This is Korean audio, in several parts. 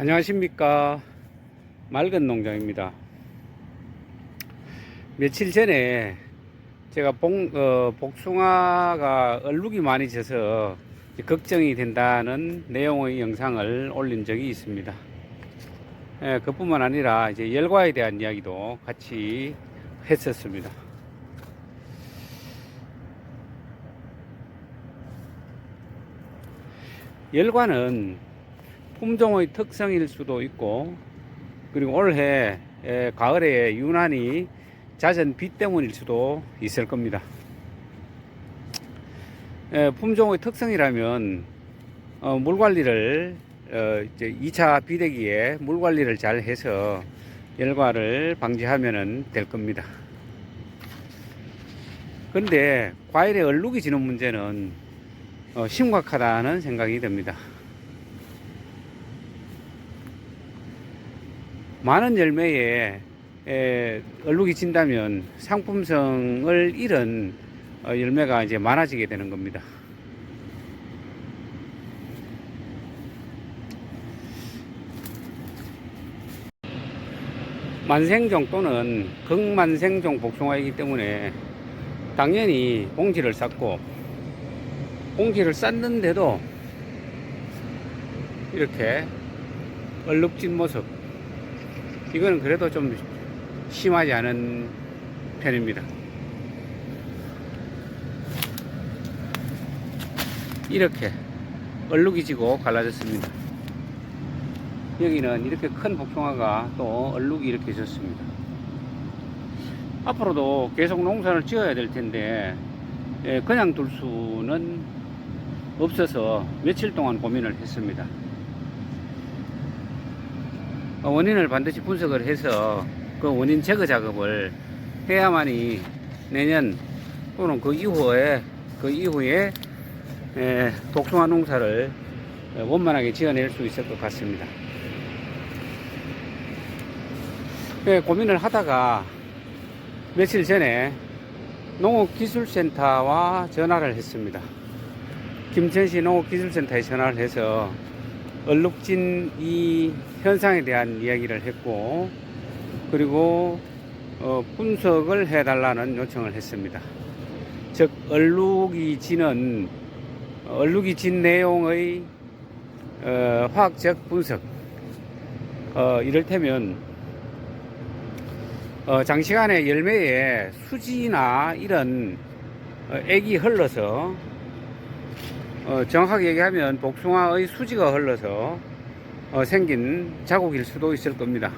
안녕하십니까. 맑은 농장입니다. 며칠 전에 제가 봉, 어, 복숭아가 얼룩이 많이 져서 걱정이 된다는 내용의 영상을 올린 적이 있습니다. 예, 그뿐만 아니라 이제 열과에 대한 이야기도 같이 했었습니다. 열과는 품종의 특성일 수도 있고 그리고 올해 에, 가을에 유난히 잦은 비 때문일 수도 있을 겁니다. 에, 품종의 특성이라면 어, 물 관리를 어, 이제 2차 비대기에 물 관리를 잘 해서 열과를 방지하면 될 겁니다. 그런데 과일에 얼룩이 지는 문제는 어, 심각하다는 생각이 듭니다. 많은 열매에 에, 얼룩이 진다면 상품성을 잃은 어, 열매가 이제 많아지게 되는 겁니다. 만생종 또는 극만생종 복숭아이기 때문에 당연히 봉지를 쌌고 봉지를 쌌는데도 이렇게 얼룩진 모습 이거는 그래도 좀 심하지 않은 편입니다. 이렇게 얼룩이 지고 갈라졌습니다. 여기는 이렇게 큰 복숭아가 또 얼룩이 이렇게 졌습니다. 앞으로도 계속 농사를 지어야 될 텐데 예, 그냥 둘 수는 없어서 며칠 동안 고민을 했습니다. 어, 원인을 반드시 분석을 해서 그 원인 제거 작업을 해야만이 내년 또는 그 이후에 그 이후에 에, 복숭아 농사를 원만하게 지어낼 수 있을 것 같습니다. 예, 고민을 하다가 며칠 전에 농업기술센터와 전화를 했습니다. 김천시 농업기술센터에 전화를 해서 얼룩진 이 현상에 대한 이야기를 했고 그리고 어, 분석을 해달라는 요청을 했습니다. 즉 얼룩이 지는 얼룩이 진 내용의 어, 화학적 분석 어, 이를테면 어, 장시간에 열매에 수지나 이런 어, 액이 흘러서 어, 정확하게 얘기하면 복숭아의 수지가 흘러서 어, 생긴 자국일 수도 있을 겁니다.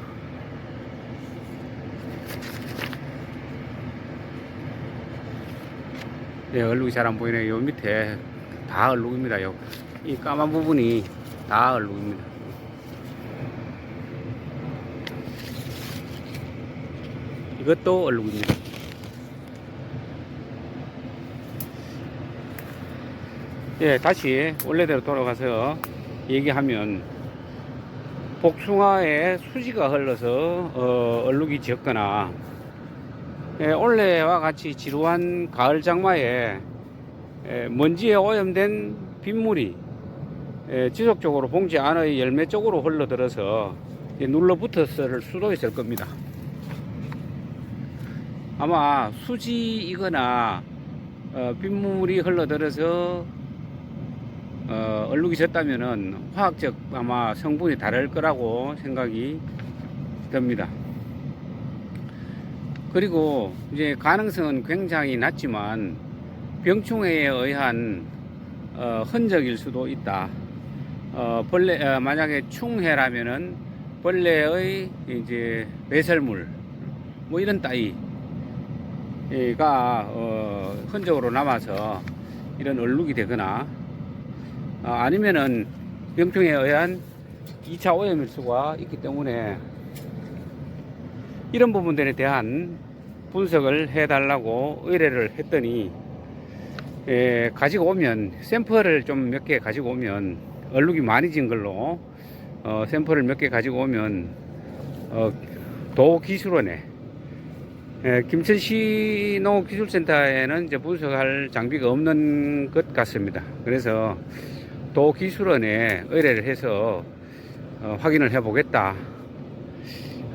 네, 얼룩이 잘 안 보이네요. 요 밑에 다 얼룩입니다. 요, 이 까만 부분이 다 얼룩입니다. 이것도 얼룩입니다. 예, 다시 원래대로 돌아가서 얘기하면 복숭아에 수지가 흘러서 어, 얼룩이 지었거나 예, 올해와 같이 지루한 가을 장마에 예, 먼지에 오염된 빗물이 예, 지속적으로 봉지 안의 열매 쪽으로 흘러들어서 예, 눌러붙었을 수도 있을 겁니다. 아마 수지이거나 어, 빗물이 흘러들어서 어, 얼룩이 졌다면은 화학적 아마 성분이 다를 거라고 생각이 듭니다. 그리고 이제 가능성은 굉장히 낮지만 병충해에 의한 어, 흔적일 수도 있다. 어, 벌레 어, 만약에 충해라면은 벌레의 이제 배설물 뭐 이런 따위가 어, 흔적으로 남아서 이런 얼룩이 되거나 어, 아니면은 병충해에 의한 2차 오염일 수가 있기 때문에 이런 부분들에 대한 분석을 해달라고 의뢰를 했더니 에, 가지고 오면 샘플을 좀 몇 개 가지고 오면 얼룩이 많이 진 걸로 어, 샘플을 몇 개 가지고 오면 어, 도기술원에 에, 김천시 농업기술센터에는 이제 분석할 장비가 없는 것 같습니다. 그래서 도기술원에 의뢰를 해서 어, 확인을 해 보겠다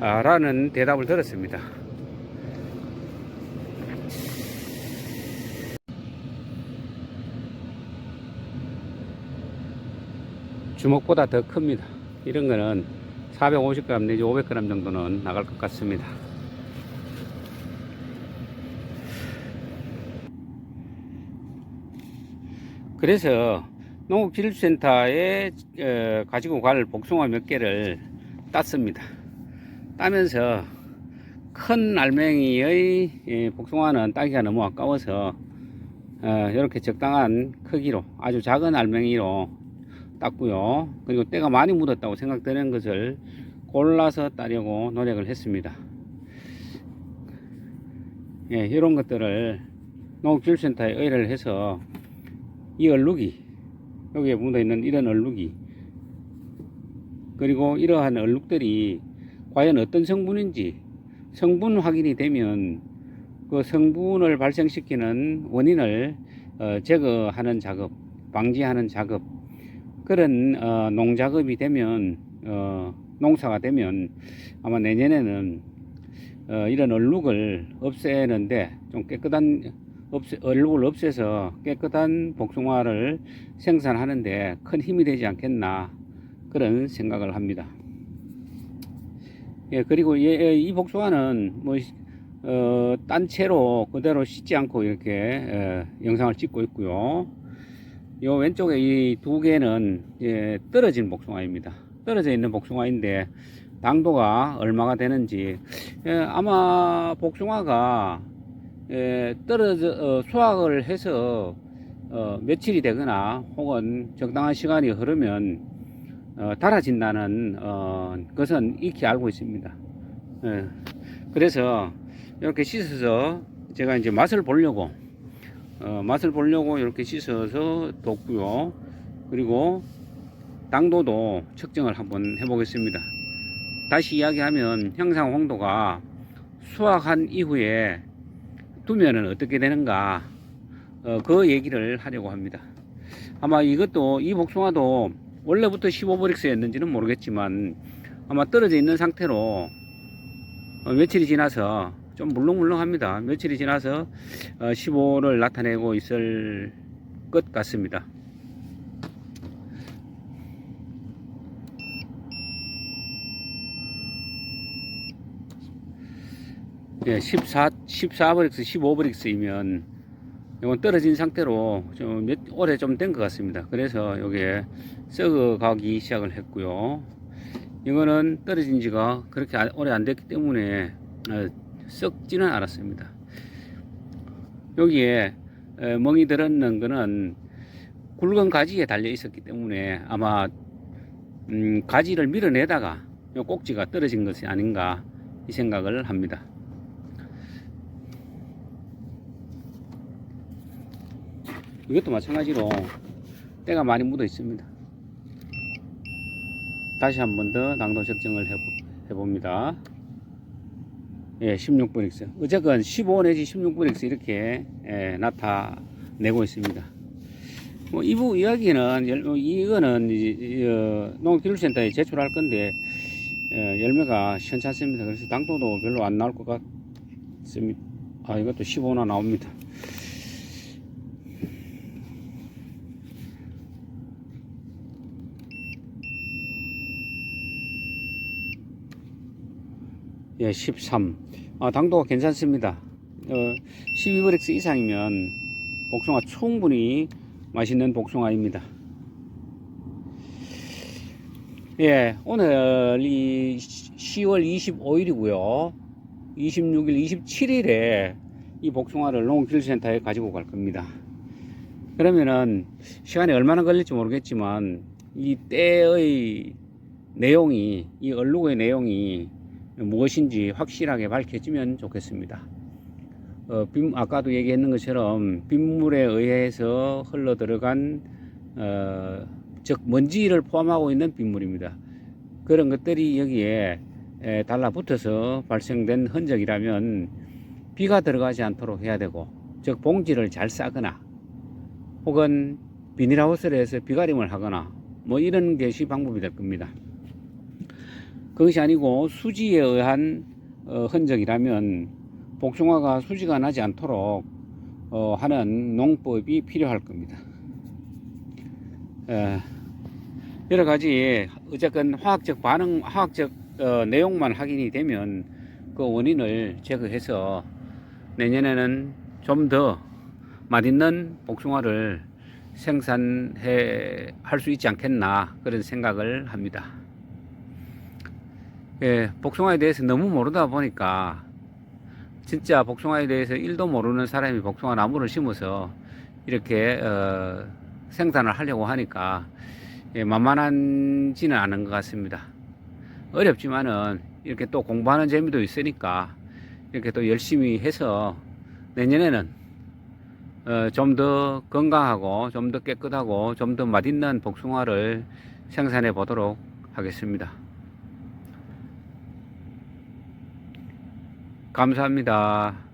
아, 라는 대답을 들었습니다. 주먹보다 더 큽니다. 이런 거는 450g 내지 500g 정도는 나갈 것 같습니다. 그래서 농업기술센터에 어, 가지고 갈 복숭아 몇 개를 땄습니다. 따면서 큰 알맹이의 예, 복숭아는 따기가 너무 아까워서 어, 이렇게 적당한 크기로 아주 작은 알맹이로 땄고요. 그리고 때가 많이 묻었다고 생각되는 것을 골라서 따려고 노력을 했습니다. 예, 이런 것들을 농업기술센터에 의뢰를 해서 이 얼룩이 여기에 묻어 있는 이런 얼룩이. 그리고 이러한 얼룩들이 과연 어떤 성분인지 성분 확인이 되면 그 성분을 발생시키는 원인을 어, 제거하는 작업, 방지하는 작업 그런 어, 농작업이 되면 어, 농사가 되면 아마 내년에는 어, 이런 얼룩을 없애는데 좀 깨끗한 없애, 얼룩을 없애서 깨끗한 복숭아를 생산하는데 큰 힘이 되지 않겠나 그런 생각을 합니다. 예, 그리고 예, 예, 이 복숭아는 뭐, 어, 딴 채로 그대로 씻지 않고 이렇게 예, 영상을 찍고 있고요. 요 왼쪽에 이 두 개는 예, 떨어진 복숭아입니다. 떨어져 있는 복숭아인데 당도가 얼마가 되는지 예, 아마 복숭아가 예, 떨어져 어, 수확을 해서 어, 며칠이 되거나 혹은 적당한 시간이 흐르면 어, 달아진다는 어, 것은 익히 알고 있습니다. 예, 그래서 이렇게 씻어서 제가 이제 맛을 보려고 어, 맛을 보려고 이렇게 씻어서 뒀고요. 그리고 당도도 측정을 한번 해보겠습니다. 다시 이야기하면 형상 홍도가 수확한 이후에 두면은 어떻게 되는가 어, 그 얘기를 하려고 합니다. 아마 이것도 이 복숭아도 원래부터 15브릭스였는지는 모르겠지만 아마 떨어져 있는 상태로 어, 며칠이 지나서 좀 물렁물렁합니다. 며칠이 지나서 어, 15를 나타내고 있을 것 같습니다. 예, 14, 14브릭스, 15브릭스이면 이건 떨어진 상태로 좀 몇, 오래 좀 된 것 같습니다. 그래서 여기에 썩어가기 시작을 했고요. 이거는 떨어진 지가 그렇게 안- 오래 안 됐기 때문에 어, 썩지는 않았습니다. 여기에 에, 멍이 들었는 거는 굵은 가지에 달려 있었기 때문에 아마 음, 가지를 밀어내다가 요 꼭지가 떨어진 것이 아닌가 이 생각을 합니다. 이것도 마찬가지로 때가 많이 묻어 있습니다. 다시 한 번 더 당도 측정을 해봅니다. 예, 16브릭스. 어쨌건 15 내지 16브릭스 이렇게 예, 나타내고 있습니다. 뭐, 이부 이야기는, 열- 어, 이거는 어, 농업기술센터에 제출할 건데, 예, 열매가 시원찮습니다. 그래서 당도도 별로 안 나올 것 같습니다. 아, 이것도 15나 나옵니다. 예, 13. 아, 당도가 괜찮습니다. 어, 12브렉스 이상이면 복숭아 충분히 맛있는 복숭아입니다. 예, 오늘이 10월 25일이고요. 26일, 27일에 이 복숭아를 농업기술센터에 가지고 갈 겁니다. 그러면은 시간이 얼마나 걸릴지 모르겠지만 이 때의 내용이 이 얼룩의 내용이 무엇인지 확실하게 밝혀지면 좋겠습니다. 어, 빗, 아까도 얘기했는 것처럼 빗물에 의해서 흘러 들어간 어, 즉 먼지를 포함하고 있는 빗물입니다. 그런 것들이 여기에 에, 달라붙어서 발생된 흔적이라면 비가 들어가지 않도록 해야 되고 즉 봉지를 잘 싸거나 혹은 비닐하우스를 해서 비가림을 하거나 뭐 이런 것이 방법이 될 겁니다. 그것이 아니고 수지에 의한 어, 흔적이라면 복숭아가 수지가 나지 않도록 어, 하는 농법이 필요할 겁니다. 에, 여러 가지 어쨌건 화학적 반응, 화학적 어, 내용만 확인이 되면 그 원인을 제거해서 내년에는 좀 더 맛있는 복숭아를 생산해 할 수 있지 않겠나 그런 생각을 합니다. 예, 복숭아에 대해서 너무 모르다 보니까 진짜 복숭아에 대해서 1도 모르는 사람이 복숭아 나무를 심어서 이렇게 어, 생산을 하려고 하니까 예, 만만하지는 않은 것 같습니다. 어렵지만은 이렇게 또 공부하는 재미도 있으니까 이렇게 또 열심히 해서 내년에는 어, 좀 더 건강하고 좀 더 깨끗하고 좀 더 맛있는 복숭아를 생산해 보도록 하겠습니다. 감사합니다.